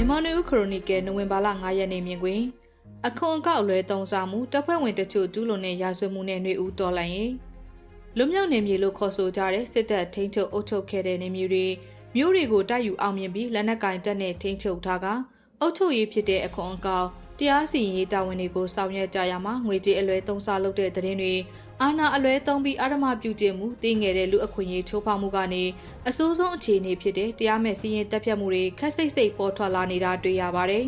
မြန်မာနေဦးခရိုနီကယ်နိုဝင်ဘာလ9ရက်နေ့မြင်ကွင်းအခွန်အကောက်လွဲတုံးစားမှုတပ်ဖွဲ့ဝင်တချို့ကျူးလွန်တဲ့ရာဇဝတ်မှုနဲ့ຫນွေဦးတော်လှန်ရင်လွမြောက်နေမြေလို့ခေါ်ဆိုကြတဲ့စစ်တပ်ထိန်းချုပ်အုပ်ချုပ်ခဲ့တဲ့နေမျိုးတွေမျိုးတွေကိုတိုက်ယူအောင်မြင်ပြီးလက်နက်ကင်တပ်နဲ့ထိန်းချုပ်ထားကအုပ်ချုပ်ရေးဖြစ်တဲ့အခွန်အကောက်တရားစီရင်ရေးတာဝန်တွေကိုဆောင်ရွက်ကြရမှာငွေကြေးအလွဲသုံးစားလုပ်တဲ့တဲ့င်းတွေ အာဏာအလွဲသုံးပြီးအာဓမပြုကျင့်မှုတည်ငယ်တဲ့လူအခွင့်အရေးချိုးဖောက်မှုကနေအဆိုးဆုံးအခြေအနေဖြစ်တဲ့တရားမဲ့စီရင်တပ်ဖြတ်မှုတွေခက်စိတ်စိတ်ပေါ်ထွက်လာနေတာတွေ့ရပါတယ်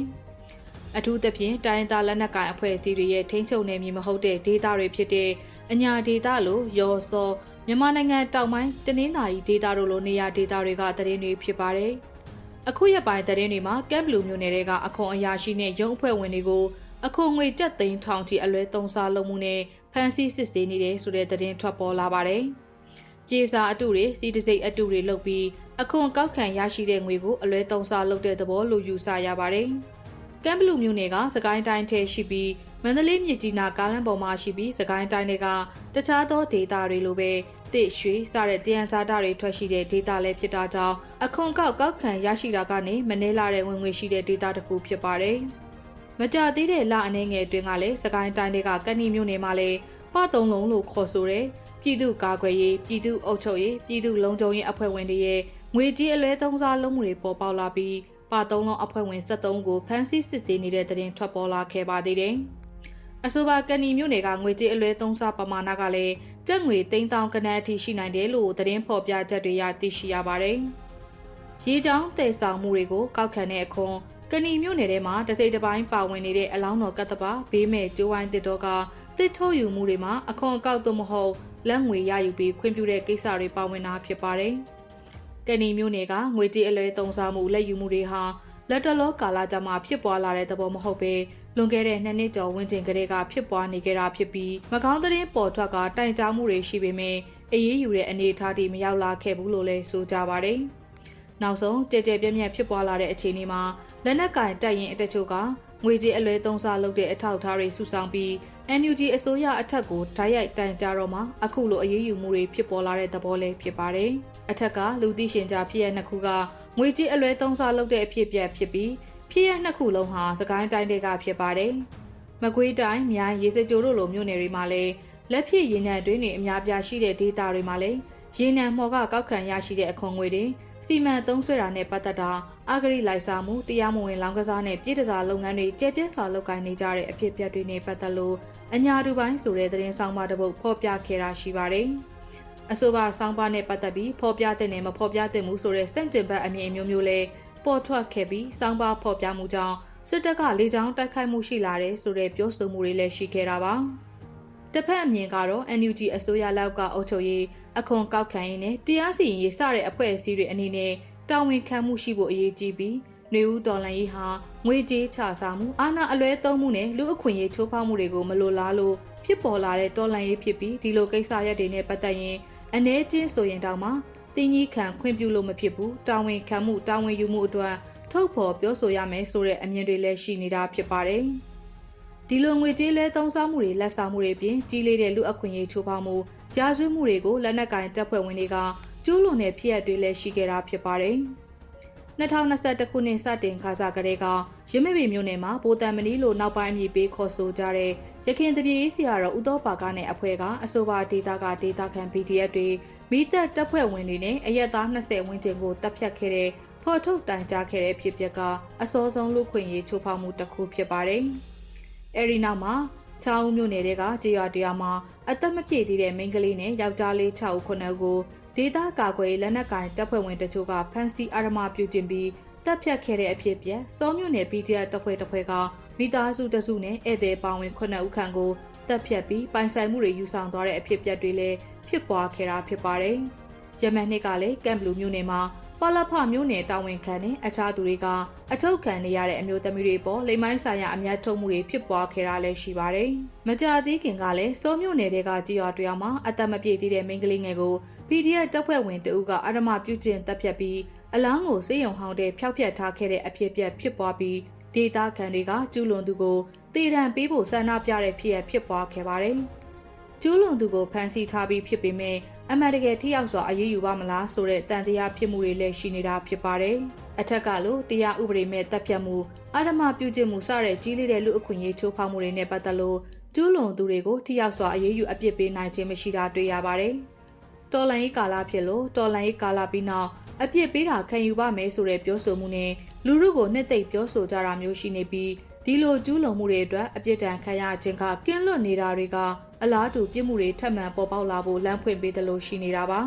။အထူးသဖြင့်တိုင်းသားလက်နက်ကိုင်အဖွဲ့အစည်းတွေရဲ့ထိန်းချုပ်နယ်မြေမဟုတ်တဲ့ဒေသတွေဖြစ်တဲ့အညာဒေသလိုရော်စောမြန်မာနိုင်ငံတောင်ပိုင်းတနင်္သာရီဒေသတို့လိုနေရာဒေသတွေကသတင်းတွေဖြစ်ပါတယ်။အခုရက်ပိုင်းသတင်းတွေမှာကမ်ဘလူမျိုးနယ်တွေကအခွန်အရာရှိနဲ့ရုံးအဖွဲ့ဝင်တွေကိုအခွန်ငွေကြက်သိန်းထောင်ချီအလွဲသုံးစားလုပ်မှုနဲ့ ဖမ်းဆီးစစ်ဆေးနေတယ်ဆိုတဲ့သတင်းထွက်ပေါ်လာပါတယ်။ပြေစာအတုတွေစီတစိတ်အတုတွေလုပ်ပြီးအခွန်ကောက်ခံရရှိတဲ့ငွေကိုအလွဲသုံးစားလုပ်တဲ့သဘောလို့ယူဆရပါတယ်။ကမ်ဘလူမျိုးနယ်ကစကိုင်းတိုင်းထဲရှိပြီးမန္တလေးမြစ်ကြီးနားကားလမ်းပေါ်မှာရှိပြီးစကိုင်းတိုင်းတွေကတခြားသောဒေသတွေလိုပဲတစ်ရွှေစတဲ့တယံဇာတာတွေထွက်ရှိတဲ့ဒေသလည်းဖြစ်တာကြောင့်အခွန်ကောက်ကောက်ခံရရှိတာကနေမနှဲလာတဲ့ဝင်ငွေရှိတဲ့ဒေသတစ်ခုဖြစ်ပါတယ်။ မကြသေးတဲ့လအနေငယ်အတွင်းကလည်းစကိုင်းတိုင်းတွေကကဏီမြို့နယ်မှာလည်းပသုံးလုံးလို့ခေါ်ဆိုတဲ့ပြည်သူ့ကာကွယ်ရေးပြည်သူ့အုပ်ချုပ်ရေးပြည်သူ့လုံခြုံရေးအဖွဲ့ဝင်တွေရဲ့ငွေကြေးအလွဲသုံးစားလုပ်မှုတွေပေါ်ပေါက်လာပြီးပသုံးလုံးအဖွဲ့ဝင်73ကိုဖမ်းဆီးစစ်ဆေးနေတဲ့တဲ့တင်ထွက်ပေါ်လာခဲ့ပါသေးတယ်။အဆိုပါကဏီမြို့နယ်ကငွေကြေးအလွဲသုံးစားပမာဏကလည်းကျပ်ငွေ3000ခန်းအထိရှိနိုင်တယ်လို့သတင်းဖော်ပြချက်တွေရသိရှိရပါတယ်။ရေချောင်းတည်ဆောင်မှုတွေကိုကောက်ခံတဲ့အခွန် ကဏီမြို့နယ်ထဲမှာတစိမ့်တစ်ပိုင်းပါဝင်နေတဲ့အလောင်းတော်ကတ္တပါဘေးမဲ့ကျိုးဝိုင်းတစ်တော့ကတစ်ထုတ်ယူမှုတွေမှာအခွန်အကောက်သို့မဟုတ်လက်ငွေရယူပြီးခွင့်ပြုတဲ့ကိစ္စတွေပါဝင်တာဖြစ်ပါတယ်။ကဏီမျိုးနယ်ကငွေကြေးအလွဲသုံးစားမှုလက်ယူမှုတွေဟာလက်တလောကာလကြာမှဖြစ်ပွားလာတဲ့သဘောမဟုတ်ပဲလွန်ခဲ့တဲ့နှစ်နှစ်ကျော်ဝန်းကျင်ကလေးကဖြစ်ပွားနေကြတာဖြစ်ပြီးမကောင်းသတင်းပေါ်ထွက်ကတိုင်ကြားမှုတွေရှိပေမဲ့အေးအေးယူတဲ့အနေအထားတွေမရောက်လာခဲ့ဘူးလို့လည်းဆိုကြပါတယ်။ နောက်ဆုံးကြဲကြဲပြန့်ပြန့်ဖြစ်ပွားလာတဲ့အခြေအနေမှာလက်နက်ကင်တိုက်ရင်အတချို့ကငွေကြေးအလွဲသုံးစားလုပ်တဲ့အထောက်အထားတွေစုဆောင်းပြီး NUG အစိုးရအထက်ကိုဓာတ်ရိုက်တိုင်ကြတော့မှအခုလိုအရေးယူမှုတွေဖြစ်ပေါ်လာတဲ့သဘောလည်းဖြစ်ပါတယ်။အထက်ကလူသိရှင်ကြားဖြစ်ရနှစ်ခုကငွေကြေးအလွဲသုံးစားလုပ်တဲ့အဖြစ်အပျက်ဖြစ်ပြီးဖြစ်ရနှစ်ခုလုံးဟာစကိုင်းတိုင်းတွေကဖြစ်ပါတယ်။မကွေးတိုင်းမြိုင်ရေစကြိုတို့လိုမြို့နယ်တွေမှာလည်းလက်ဖြစ်ရင်းနှံတွင်းတွေအများပြားရှိတဲ့ဒေသတွေမှာလည်းရေနံမော်ကကောက်ခံရရှိတဲ့အခွန်ငွေတွေ စီမံသုံးဆွဲတာနဲ့ပတ်သက်တာအဂရိလိုက်စားမှုတရားမဝင်လောင်းကစားနဲ့ပြည်တစားလုပ်ငန်းတွေကျေပြန့်စွာလုပ်ကိုင်နေကြတဲ့အဖြစ်အပျက်တွေနဲ့ပတ်သက်လို့အညာတူပိုင်းဆိုတဲ့သတင်းဆောင်ပါတစ်ပုဒ်ဖော်ပြခဲ့တာရှိပါတယ်။အဆိုပါဆောင်ပါနဲ့ပတ်သက်ပြီးဖော်ပြတဲ့နဲ့မဖော်ပြတဲ့မှုဆိုတဲ့စန့်ကျင်ဘက်အမြင်အမျိုးမျိုးလဲပေါ်ထွက်ခဲ့ပြီးဆောင်ပါဖော်ပြမှုကြောင့်စစ်တပ်ကလေကြောင်းတိုက်ခိုက်မှုရှိလာတဲ့ဆိုတဲ့ပြောဆိုမှုတွေလည်းရှိခဲ့တာပါ။ တစ်ဖက်အမြင်ကတော့ NUG အစိုးရလက်ကအုပ်ချုပ်ရေးအခွန်ကောက်ခံရေးနဲ့တရားစီရင်ရေးစတဲ့အဖွဲ့အစည်းတွေအနေနဲ့တာဝန်ခံမှုရှိဖို့အရေးကြီးပြီးနှွေဦးတော်လှန်ရေးဟာငွေကြေးချစားမှုအာဏာအလွဲသုံးမှုနဲ့လူအခွင့်အရေးချိုးဖောက်မှုတွေကိုမလိုလားလို့ဖြစ်ပေါ်လာတဲ့တော်လှန်ရေးဖြစ်ပြီးဒီလိုကိစ္စရပ်တွေနဲ့ပတ်သက်ရင်အနေချင်းဆိုရင်တောင်မှတင်းကြီးခံခွင့်ပြုလို့မဖြစ်ဘူးတာဝန်ခံမှုတာဝန်ယူမှုအတွက်ထုတ်ဖော်ပြောဆိုရမယ်ဆိုတဲ့အမြင်တွေလည်းရှိနေတာဖြစ်ပါတယ် ဒီလိုငွေကြေးလဲသုံးစားမှုတွေလက်ဆောင်မှုတွေပြင်ကြီးလေးတဲ့လူအခွင့်အရေးချိုးဖောက်မှုရာဇဝတ်မှုတွေကိုလက်နက်ကင်တပ်ဖွဲ့ဝင်တွေကကျူးလွန်တဲ့ဖြစ်ရပ်တွေလည်းရှိခဲ့တာဖြစ်ပါတယ်။2021ခုနှစ်စတင်ခါစားကလေးကရမပေမြို့နယ်မှာဗိုလ်တံမနီလို့နောက်ပိုင်းအမည်ပေးခေါ်ဆိုကြတဲ့ရခင်တပြေးစီကတော့ဥသောပါကနဲ့အဖွဲ့ကအဆိုပါဒေတာကဒေတာခံ PDF တွေမိသက်တပ်ဖွဲ့ဝင်တွေနဲ့အရက်သား20ဝန်းကျင်ကိုတပ်ဖြတ်ခဲ့တဲ့ဖော်ထုတ်တိုင်ကြားခဲ့တဲ့ဖြစ်ပျက်ကအစောဆုံးလူခွင့်ရေးချိုးဖောက်မှုတစ်ခုဖြစ်ပါတယ်။ အဲဒီနောက်မှာချောင်းမြို့နယ်တွေကကြေးရွာတရားမှာအသက်မပြည့်သေးတဲ့မိန်းကလေးနဲ့ယောက်ျားလေး6ဦး9ဦးကိုဒေသကာကွယ်လက်နက်ကင်တပ်ဖွဲ့ဝင်တချို့ကဖမ်းဆီးအာရမပြုကျင့်ပြီးတပ်ဖြတ်ခဲ့တဲ့အဖြစ်ပြက်စောမြို့နယ် PDF တပ်ဖွဲ့တစ်ဖွဲ့ကမိသားစုတစုနဲ့ဧည့်သည်ပေါင်းဝင်9ဦးခန့်ကိုတပ်ဖြတ်ပြီးပိုင်ဆိုင်မှုတွေယူဆောင်သွားတဲ့အဖြစ်ပြက်တွေလည်းဖြစ်ပွားခဲ့တာဖြစ်ပါတယ်။ယမန်နှစ်ကလည်းကမ်ဘလူမြို့နယ်မှာ ပလဖမျိုးနယ်တာဝန်ခံနဲ့အခြားသူတွေကအထောက်ခံနေရတဲ့အမျိုးသမီးတွေပေါ်လိမ်မိုင်းဆိုင်ရာအများထုတ်မှုတွေဖြစ်ပွားခဲ့တာလည်းရှိပါတယ်။မကြာသေးခင်ကလည်းစိုးမျိုးနယ်တွေကကြေးရွာတွေမှာအသက်မပြည့်သေးတဲ့မိန်းကလေးငယ်ကို PDF တပ်ဖွဲ့ဝင်တအုပ်ကအရမပြုကျင့်တပ်ဖြတ်ပြီးအလောင်းကိုစေယုံဟောင်းတဲ့ဖျောက်ဖျက်ထားခဲ့တဲ့အဖြစ်အပျက်ဖြစ်ပွားပြီးဒေတာခံတွေကကျူးလွန်သူကိုတည်တံပေးဖို့ဆန္ဒပြတဲ့ဖြစ်ရဖြစ်ပွားခဲ့ပါတယ်။ ကျူးလွန်သူကိုဖမ်းဆီးထားပြီးဖြစ်ပေမဲ့အမှန်တကယ်ထိရောက်စွာအရေးယူပါမလားဆိုတဲ့တန်တရားဖြစ်မှုတွေလည်းရှိနေတာဖြစ်ပါတယ်။အထက်ကလို့တရားဥပဒေမဲ့တပ်ဖြတ်မှုအာဓမပြုကျင့်မှုစတဲ့ကြီးလေးတဲ့လူအခွင့်အရေးချိုးဖောက်မှုတွေနဲ့ပတ်သက်လို့ကျူးလွန်သူတွေကိုထိရောက်စွာအရေးယူအပြစ်ပေးနိုင်ခြင်းမရှိတာတွေ့ရပါတယ်။တော်လန်ရေးကာလဖြစ်လို့တော်လန်ရေးကာလပြီးနောက်အပြစ်ပေးတာခံယူပါမယ်ဆိုတဲ့ပြောဆိုမှုနဲ့လူမှုကိုနှစ်သိမ့်ပြောဆိုကြတာမျိုးရှိနေပြီး ဒီလိုကျူးလွန်မှုတွေအတွက်အပြစ်ဒဏ်ခံရခြင်းကကင်းလွတ်နေတာတွေကအလားတူပြစ်မှုတွေထပ်မံပေါ်ပေါက်လာဖို့လမ်းဖွင့်ပေးသလိုရှိနေတာပါ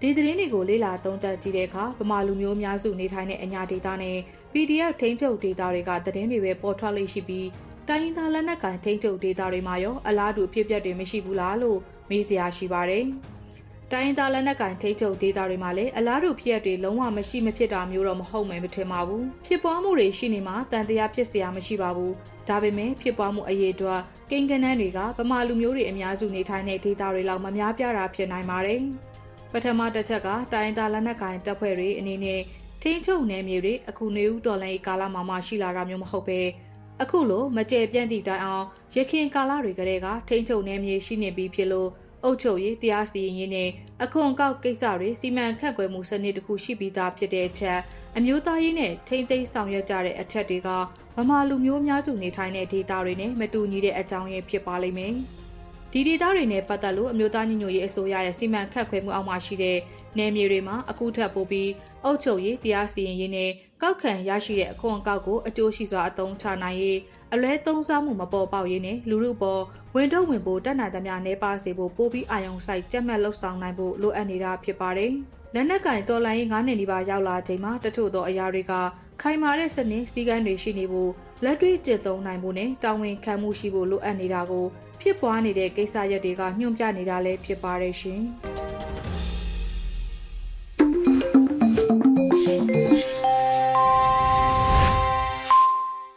ဒီသတင်းတွေကိုလေ့လာသုံးသပ်ကြည့်တဲ့အခါဗမာလူမျိုးများစုနေထိုင်တဲ့အညာဒေသနဲ့ PDF ထိန်းချုပ်ဒေသတွေကသတင်းတွေပဲပေါ်ထွက်လေ့ရှိပြီးတိုင်းရင်းသားလက်နက်ကိုင်ထိန်းချုပ်ဒေသတွေမှာရောအလားတူဖြစ်ပျက်တွေမရှိဘူးလားလို့မေးစရာရှိပါတယ် တိုင်းရင်းသားလက်နက်ကင်ထိတ်ချုပ်ဒေတာတွေမှာလည်းအလားတူဖြစ်ရတွေလုံးဝမရှိမဖြစ်တာမျိုးတော့မဟုတ်မယ်မထင်ပါဘူးဖြစ်ပွားမှုတွေရှိနေမှာတန်တရားဖြစ်เสียမရှိပါဘူးဒါပေမဲ့ဖြစ်ပွားမှုအရေးအတွက်ကိန်းကနန်းတွေကဗမာလူမျိုးတွေအများစုနေထိုင်တဲ့ဒေတာတွေလောက်မများပြားတာဖြစ်နိုင်ပါတယ်ပထမတစ်ချက်ကတိုင်းရင်းသားလက်နက်ကင်တပ်ဖွဲ့တွေအနေနဲ့ထိန်းချုပ်နယ်မြေတွေအခုနေဦးတော်လိုင်းကာလမှာမှရှိလာတာမျိုးမဟုတ်ပဲအခုလိုမကြဲပြန့်သည့်တိုင်အောင်ရခင်ကာလတွေကတည်းကထိန်းချုပ်နယ်မြေရှိနေပြီးဖြစ်လို့ အုပ်ချုပ်ရေးတရားစီရင်ရေးနဲ့အခွန်အကောက်ကိစ္စတွေစီမံခန့်ခွဲမှုစနစ်တစ်ခုရှိပြီးသားဖြစ်တဲ့အချက်အမျိုးသားရေးနဲ့ထိမ့်သိမ်းဆောင်ရွက်ကြတဲ့အထက်တွေကဗမာလူမျိုးများစုနေထိုင်တဲ့ဒေသတွေနဲ့မတူညီတဲ့အကြောင်းရင်းဖြစ်ပါလိမ့်မယ်။ဒီဒေသတွေနဲ့ပတ်သက်လို့အမျိုးသားညီညွတ်ရေးအစိုးရရဲ့စီမံခန့်ခွဲမှုအောက်မှာရှိတဲ့နယ်မြေတွေမှာအခုထပ်ပို့ပြီးအုပ်ချုပ်ရေးတရားစီရင်ရေးနဲ့ကောက်ခံရရှိတဲ့အခွန်အကောက်ကိုအကျိုးရှိစွာအသုံးချနိုင်ရေး အလွဲသုံးစားမှုမပေါ်ပေါက်ရေးနဲ့လူမှုပေါ်ဝင်တော့ဝင်ဖို့တက်နိုင်သမျှနေပါစေဖို့ပို့ပြီးအာရုံစိုက်ကြက်မှတ်လှုပ်ဆောင်နိုင်ဖို့လိုအပ်နေတာဖြစ်ပါတယ်။လက်နက်ကင်တော်လိုင်း9နှစ်နီးပါးရောက်လာချိန်မှာတချို့သောအရာတွေကခိုင်မာတဲ့စနစ်စည်းကမ်းတွေရှိနေဖို့လက်တွေ့ကျင့်သုံးနိုင်ဖို့နဲ့တာဝန်ခံမှုရှိဖို့လိုအပ်နေတာကိုဖြစ်ပွားနေတဲ့ကိစ္စရပ်တွေကညွှန်ပြနေတာလည်းဖြစ်ပါတယ်ရှင်။